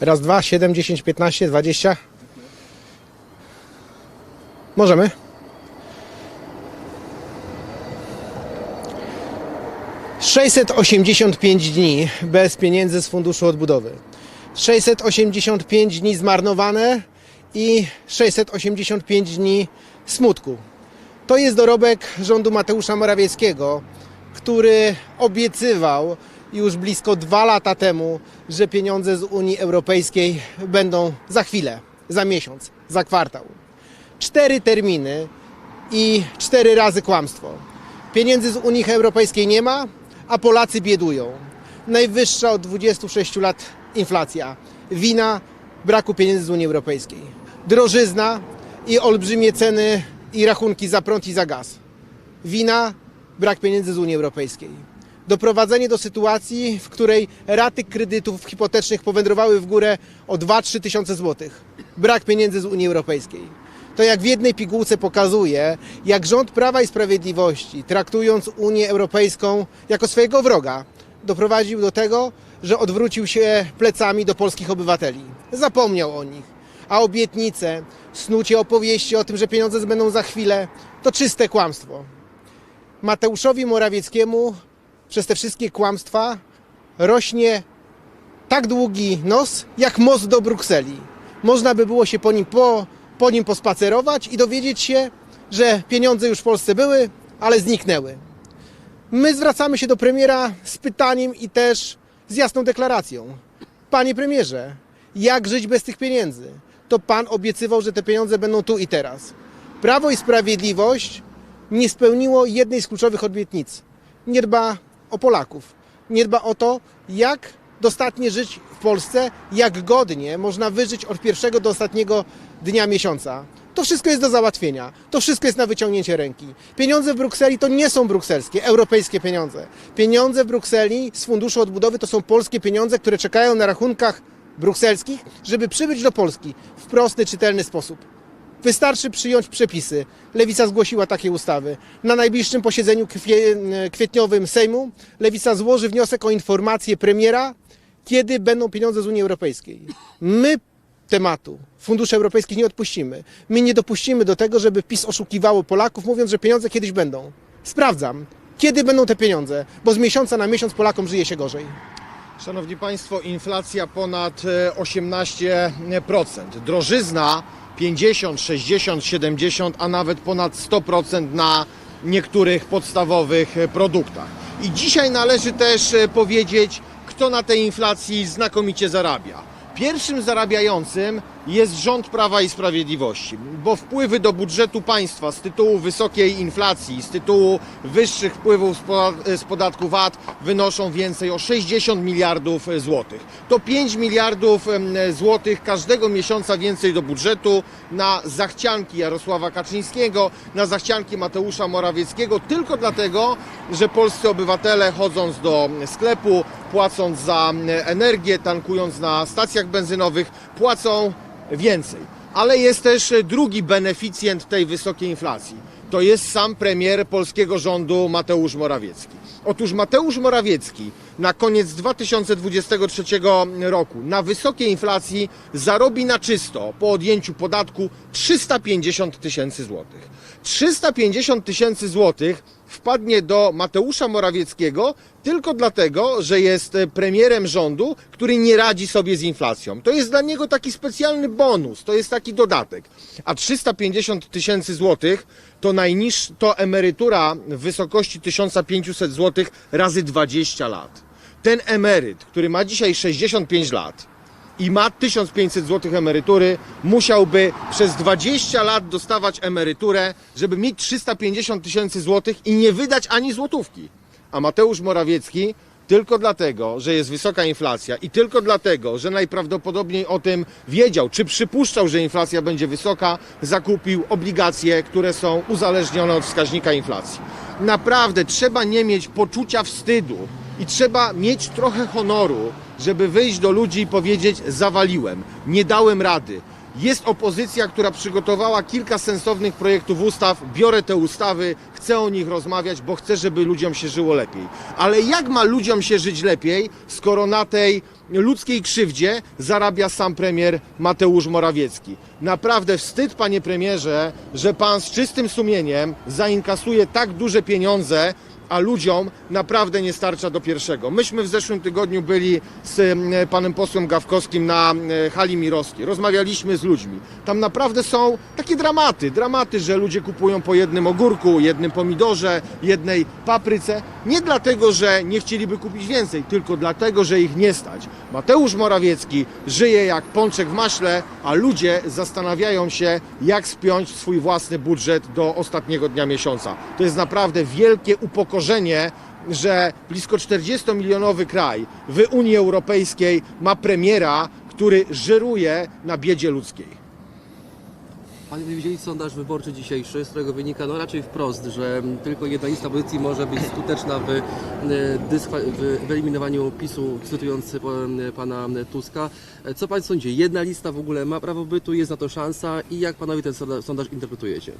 Raz, dwa, siedem, dziesięć, piętnaście, dwadzieścia. Możemy. Sześćset osiemdziesiąt pięć dni bez pieniędzy z Funduszu Odbudowy. 685 dni zmarnowane i 685 dni smutku. To jest dorobek rządu Mateusza Morawieckiego, który obiecywał już blisko dwa lata temu, że pieniądze z Unii Europejskiej będą za chwilę, za miesiąc, za kwartał. Cztery terminy i cztery razy kłamstwo. Pieniędzy z Unii Europejskiej nie ma, a Polacy biedują. Najwyższa od 26 lat inflacja. Wina braku pieniędzy z Unii Europejskiej. Drożyzna i olbrzymie ceny i rachunki za prąd i za gaz. Wina brak pieniędzy z Unii Europejskiej. Doprowadzenie do sytuacji, w której raty kredytów hipotecznych powędrowały w górę o 2-3 tysiące złotych. Brak pieniędzy z Unii Europejskiej. To jak w jednej pigułce pokazuje, jak rząd Prawa i Sprawiedliwości, traktując Unię Europejską jako swojego wroga, doprowadził do tego, że odwrócił się plecami do polskich obywateli. Zapomniał o nich. A obietnice, snucie opowieści o tym, że pieniądze będą za chwilę, to czyste kłamstwo. Mateuszowi Morawieckiemu przez te wszystkie kłamstwa rośnie tak długi nos, jak most do Brukseli. Można by było się po nim, po, po nim pospacerować i dowiedzieć się, że pieniądze już w Polsce były, ale zniknęły. My zwracamy się do premiera z pytaniem i też z jasną deklaracją. Panie premierze, jak żyć bez tych pieniędzy? To pan obiecywał, że te pieniądze będą tu i teraz. Prawo i Sprawiedliwość nie spełniło jednej z kluczowych obietnic. Nie dba o Polaków. Nie dba o to, jak dostatnie żyć w Polsce, jak godnie można wyżyć od pierwszego do ostatniego dnia miesiąca. To wszystko jest do załatwienia. To wszystko jest na wyciągnięcie ręki. Pieniądze w Brukseli to nie są brukselskie, europejskie pieniądze. Pieniądze w Brukseli z Funduszu Odbudowy to są polskie pieniądze, które czekają na rachunkach brukselskich, żeby przybyć do Polski w prosty, czytelny sposób. Wystarczy przyjąć przepisy. Lewica zgłosiła takie ustawy. Na najbliższym posiedzeniu kwie, kwietniowym Sejmu Lewica złoży wniosek o informację premiera, kiedy będą pieniądze z Unii Europejskiej. My tematu funduszy europejskich nie odpuścimy. My nie dopuścimy do tego, żeby PiS oszukiwało Polaków, mówiąc, że pieniądze kiedyś będą. Sprawdzam, kiedy będą te pieniądze, bo z miesiąca na miesiąc Polakom żyje się gorzej. Szanowni Państwo, inflacja ponad e, 18%. Drożyzna 50, 60, 70, a nawet ponad 100% na niektórych podstawowych produktach. I dzisiaj należy też e, powiedzieć, kto na tej inflacji znakomicie zarabia. Pierwszym zarabiającym jest rząd Prawa i Sprawiedliwości, bo wpływy do budżetu państwa z tytułu wysokiej inflacji, z tytułu wyższych wpływów z poda- z podatku VAT wynoszą więcej o 60 miliardów złotych. To 5 miliardów złotych każdego miesiąca więcej do budżetu na zachcianki Jarosława Kaczyńskiego, na zachcianki Mateusza Morawieckiego, tylko dlatego, że polscy obywatele chodząc do sklepu, płacąc za energię, tankując na stacjach benzynowych, płacą więcej. Ale jest też drugi beneficjent tej wysokiej inflacji. To jest sam premier polskiego rządu Mateusz Morawiecki. Otóż Mateusz Morawiecki na koniec 2023 roku na wysokiej inflacji zarobi na czysto po odjęciu podatku 350 tysięcy złotych. 350 tysięcy złotych wpadnie do Mateusza Morawieckiego tylko dlatego, że jest e, premierem rządu, który nie radzi sobie z inflacją. To jest dla niego taki specjalny bonus, to jest taki dodatek. A 350 tysięcy złotych to najniż, to emerytura w wysokości 1500 złotych razy 20 lat. Ten emeryt, który ma dzisiaj 65 lat, i ma 1500 zł emerytury, musiałby przez 20 lat dostawać emeryturę, żeby mieć 350 tysięcy złotych i nie wydać ani złotówki. A Mateusz Morawiecki tylko dlatego, że jest wysoka inflacja i tylko dlatego, że najprawdopodobniej o tym wiedział, czy przypuszczał, że inflacja będzie wysoka, zakupił obligacje, które są uzależnione od wskaźnika inflacji. Naprawdę trzeba nie mieć poczucia wstydu i trzeba mieć trochę honoru, żeby wyjść do ludzi i powiedzieć: Zawaliłem, nie dałem rady. Jest opozycja, która przygotowała kilka sensownych projektów ustaw. Biorę te ustawy, chcę o nich rozmawiać, bo chcę, żeby ludziom się żyło lepiej. Ale jak ma ludziom się żyć lepiej, skoro na tej ludzkiej krzywdzie zarabia sam premier Mateusz Morawiecki? Naprawdę wstyd, panie premierze, że pan z czystym sumieniem zainkasuje tak duże pieniądze a ludziom naprawdę nie starcza do pierwszego. Myśmy w zeszłym tygodniu byli z panem posłem Gawkowskim na hali Mirowskiej. Rozmawialiśmy z ludźmi. Tam naprawdę są takie dramaty. Dramaty, że ludzie kupują po jednym ogórku, jednym pomidorze, jednej papryce. Nie dlatego, że nie chcieliby kupić więcej, tylko dlatego, że ich nie stać. Mateusz Morawiecki żyje jak pączek w maśle, a ludzie zastanawiają się, jak spiąć swój własny budżet do ostatniego dnia miesiąca. To jest naprawdę wielkie upokorzenie, że blisko 40-milionowy kraj w Unii Europejskiej ma premiera, który żyruje na biedzie ludzkiej. Panie widzieli sondaż wyborczy dzisiejszy, z którego wynika no raczej wprost, że tylko jedna lista opozycji może być skuteczna w, e, w wyeliminowaniu PiSu, cytując e, pana Tuska. E, Co pan sądzi? Jedna lista w ogóle ma prawo bytu, jest na to szansa i jak panowie ten sonda- sondaż interpretujecie?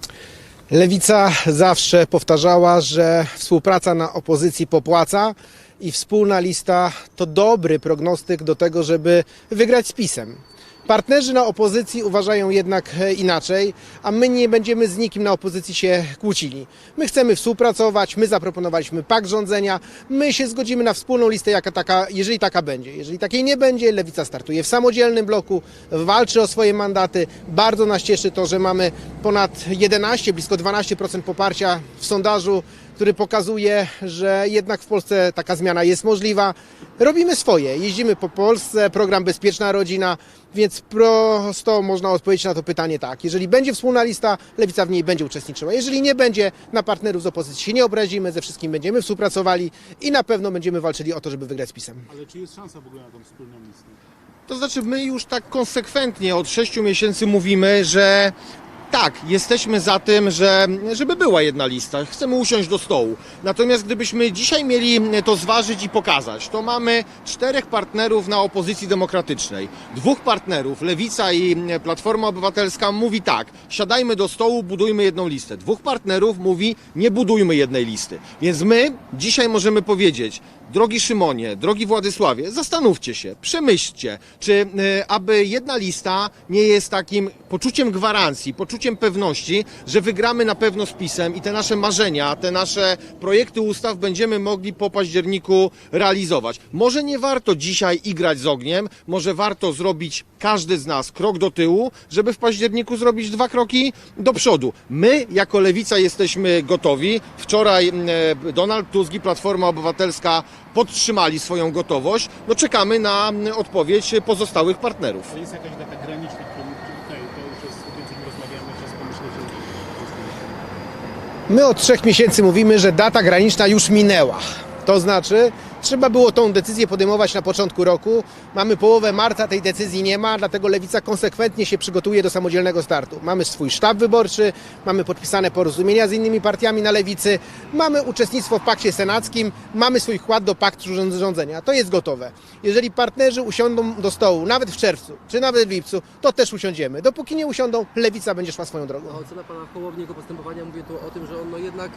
Lewica zawsze powtarzała, że współpraca na opozycji popłaca i wspólna lista to dobry prognostyk do tego, żeby wygrać z PiSem. Partnerzy na opozycji uważają jednak e, inaczej, a my nie będziemy z nikim na opozycji się kłócili. My chcemy współpracować, my zaproponowaliśmy pakt rządzenia, my się zgodzimy na wspólną listę, jaka taka, jeżeli taka będzie. Jeżeli takiej nie będzie, Lewica startuje w samodzielnym bloku, walczy o swoje mandaty. Bardzo nas cieszy to, że mamy ponad 11, blisko 12% poparcia w sondażu, który pokazuje, że jednak w Polsce taka zmiana jest możliwa. Robimy swoje, jeździmy po Polsce, program Bezpieczna Rodzina, więc prosto można odpowiedzieć na to pytanie tak. Jeżeli będzie wspólna lista, Lewica w niej będzie uczestniczyła. Jeżeli nie będzie, na partnerów z opozycji się nie obrazimy, ze wszystkim będziemy współpracowali i na pewno będziemy walczyli o to, żeby wygrać z PiSem. Ale czy jest szansa w ogóle na tą wspólną listę? To znaczy, my już tak konsekwentnie od 6 miesięcy mówimy, że tak, jesteśmy za tym, że, żeby była jedna lista. Chcemy usiąść do stołu. Natomiast gdybyśmy dzisiaj mieli to zważyć i pokazać, to mamy czterech partnerów na opozycji demokratycznej. Dwóch partnerów, Lewica i Platforma Obywatelska, mówi tak: siadajmy do stołu, budujmy jedną listę. Dwóch partnerów mówi: nie budujmy jednej listy. Więc my dzisiaj możemy powiedzieć, Drogi Szymonie, drogi Władysławie, zastanówcie się, przemyślcie, czy y, aby jedna lista nie jest takim poczuciem gwarancji, poczuciem pewności, że wygramy na pewno z PiSem i te nasze marzenia, te nasze projekty ustaw będziemy mogli po październiku realizować. Może nie warto dzisiaj igrać z ogniem, może warto zrobić każdy z nas krok do tyłu, żeby w październiku zrobić dwa kroki do przodu. My jako Lewica jesteśmy gotowi. Wczoraj e, Donald Tusk i Platforma Obywatelska podtrzymali swoją gotowość. No czekamy na mm, odpowiedź pozostałych partnerów. To jest jakaś graniczna, którą okej, to już jest więcej nie rozmawiamy, czas pomyśleć o My od trzech miesięcy mówimy, że data graniczna już minęła. To znaczy, trzeba było tą decyzję podejmować na początku roku. Mamy połowę marca, tej decyzji nie ma, dlatego Lewica konsekwentnie się przygotuje do samodzielnego startu. Mamy swój sztab wyborczy, mamy podpisane porozumienia z innymi partiami na Lewicy, mamy uczestnictwo w pakcie senackim, mamy swój wkład do paktu rząd- rządzenia. To jest gotowe. Jeżeli partnerzy usiądą do stołu, nawet w czerwcu, czy nawet w lipcu, to też usiądziemy. Dopóki nie usiądą, Lewica będzie szła swoją drogą. A ocena pana Hołowni, jego postępowania, mówię tu o tym, że on no jednak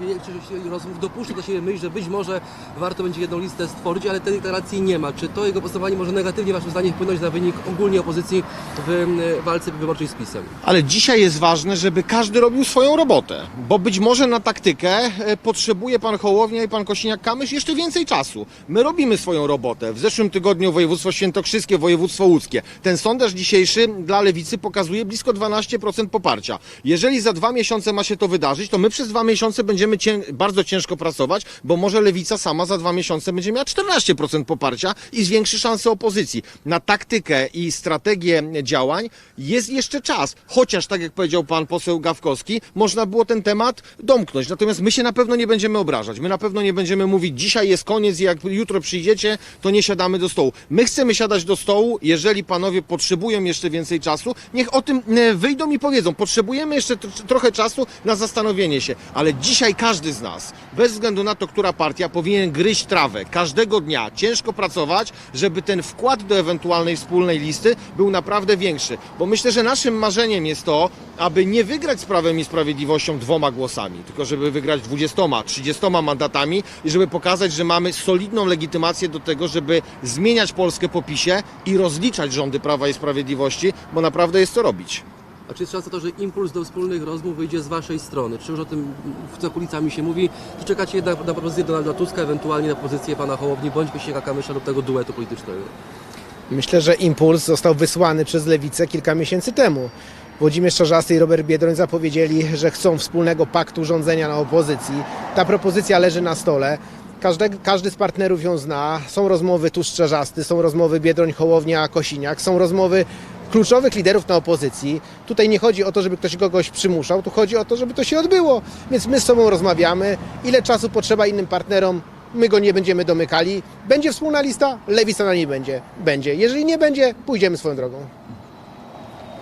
w większości rozmów dopuszcza do siebie myśl, że być może warto będzie jedną listę stworzyć, ale tej deklaracji nie ma. Czy to jego postępowanie może negatywnie waszym zdaniem wpłynąć na wynik ogólnie opozycji w e, walce wyborczej z PiSem? Ale dzisiaj jest ważne, żeby każdy robił swoją robotę, bo być może na taktykę e, potrzebuje pan Hołownia i pan Kosiniak-Kamysz jeszcze więcej czasu. My robimy swoją robotę. W zeszłym tygodniu województwo świętokrzyskie, województwo łódzkie. Ten sondaż dzisiejszy dla Lewicy pokazuje blisko 12% poparcia. Jeżeli za dwa miesiące ma się to wydarzyć, to my przez dwa miesiące będziemy cię bardzo ciężko pracować, bo może Lewica sama za dwa miesiące będzie miała 14% poparcia i zwiększy szanse opozycji. Na taktykę i strategię działań jest jeszcze czas. Chociaż, tak jak powiedział pan poseł Gawkowski, można było ten temat domknąć. Natomiast my się na pewno nie będziemy obrażać. My na pewno nie będziemy mówić, dzisiaj jest koniec i jak jutro przyjdziecie, to nie siadamy do stołu. My chcemy siadać do stołu, jeżeli panowie potrzebują jeszcze więcej czasu, niech o tym e, wyjdą i powiedzą. Potrzebujemy jeszcze tr- trochę czasu na zastanowienie się, ale dzisiaj każdy z nas, bez względu na to, która partia, powinien gryźć trawę każdego dnia ciężko pracować, żeby ten wkład do ewentualnej wspólnej listy był naprawdę większy. Bo myślę, że naszym marzeniem jest to, aby nie wygrać z Prawem i Sprawiedliwością dwoma głosami, tylko żeby wygrać 20, 30 mandatami i żeby pokazać, że mamy solidną legitymację do tego, żeby zmieniać Polskę po PiSie i rozliczać rządy Prawa i Sprawiedliwości, bo naprawdę jest co robić. A czy jest szansa to, że impuls do wspólnych rozmów wyjdzie z Waszej strony? Czy już o tym za kulisami się mówi? Czy czekacie jednak na propozycję Donalda Tuska, ewentualnie na pozycję pana Hołowni bądź Kosiniaka Kamysza lub tego duetu politycznego? Myślę, że impuls został wysłany przez lewicę kilka miesięcy temu. Włodzimierz Czarzasty i Robert Biedroń zapowiedzieli, że chcą wspólnego paktu rządzenia na opozycji. Ta propozycja leży na stole. Każdy, każdy z partnerów ją zna. Są rozmowy tuż Czarzasty, są rozmowy Biedroń, Hołownia, Kosiniak, są rozmowy kluczowych liderów na opozycji. Tutaj nie chodzi o to, żeby ktoś kogoś przymuszał, tu chodzi o to, żeby to się odbyło. Więc my z sobą rozmawiamy. Ile czasu potrzeba innym partnerom, my go nie będziemy domykali. Będzie wspólna lista, lewica na niej będzie. Będzie. Jeżeli nie będzie, pójdziemy swoją drogą.